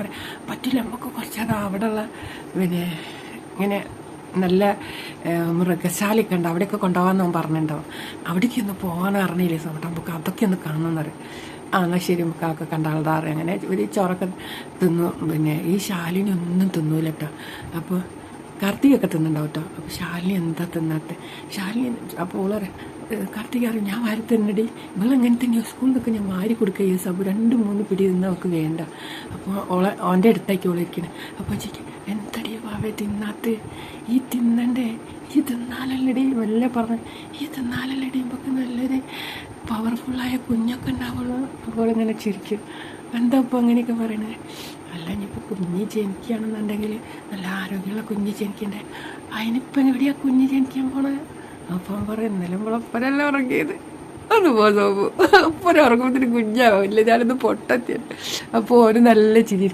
പറയും പറ്റില്ല നമുക്ക് കുറച്ചത് അവിടെയുള്ള പിന്നെ ഇങ്ങനെ നല്ല മൃഗശാലയൊക്കെ ഉണ്ട്. അവിടെയൊക്കെ കൊണ്ടുപോകാൻ അവൻ പറഞ്ഞിട്ടുണ്ടാവും അവിടേക്ക് ഒന്ന് പോകാൻ അറിഞ്ഞില്ലേ സമയത്ത്? നമുക്ക് അതൊക്കെ ഒന്ന് കാണണമെന്ന് പറയും ആ എന്നാൽ ശരി നമുക്ക് അതൊക്കെ കണ്ടാളതാറ് അങ്ങനെ ഒരു ചോറൊക്കെ തിന്നു. പിന്നെ ഈ ശാലിനി ഒന്നും തിന്നൂല കേട്ടോ അപ്പോൾ കാർത്തികൊക്കെ തിന്നുണ്ടാവും കേട്ടോ അപ്പോൾ ശാലിനി എന്താ തിന്നാത്തെ? ശാലിനി അപ്പോൾ ഓൾ പറയും കാർത്തിക അറിയും ഞാൻ വാരി തന്നടി ഇവളെങ്ങനെ തന്നെയോ സ്കൂളിൽ നിന്നൊക്കെ ഞാൻ വാരി കൊടുക്കുക ഈ സബ്. രണ്ട് മൂന്ന് പിടി നിന്ന് അവൾക്ക് വേണ്ട. അപ്പോൾ ഓളെ ഓന്റെ അടുത്തേക്ക് ഓളിരിക്കണേ അപ്പോൾ ചേച്ചി എന്തടി വാവേ തിന്നാത്ത്? ഈ തിന്നണ്ടേ? ഈ തിന്നാലല്ലടി? വല്ല പറഞ്ഞ ഈ തിന്നാലല്ലടി? നമുക്ക് നല്ലൊരു പവർഫുള്ളായ കുഞ്ഞൊക്കെ ഉണ്ടാവുള്ളൂ. ഇങ്ങനെ ചിരിക്കും. എന്താ ഇപ്പോൾ അങ്ങനെയൊക്കെ പറയണത് അല്ല ഇനിയിപ്പോൾ കുഞ്ഞ് ജനിക്കുകയാണെന്നുണ്ടെങ്കിൽ നല്ല ആരോഗ്യമുള്ള കുഞ്ഞ് ജനിക്കണ്ടേ? അതിനിപ്പം എവിടെയാണ് കുഞ്ഞ് ജനിക്കാൻ പോണേ? അപ്പം പറയും ഇന്നലെ നമ്മളപ്പനല്ല ഉറങ്ങിയത്? അതുപോലെ നോക്കൂ ഒപ്പം ഉറങ്ങുമ്പോൾ കുഞ്ഞാവില്ല ഞാനൊന്ന് പൊട്ടത്തിയാണ് അപ്പോൾ ഒരു നല്ല ചിരി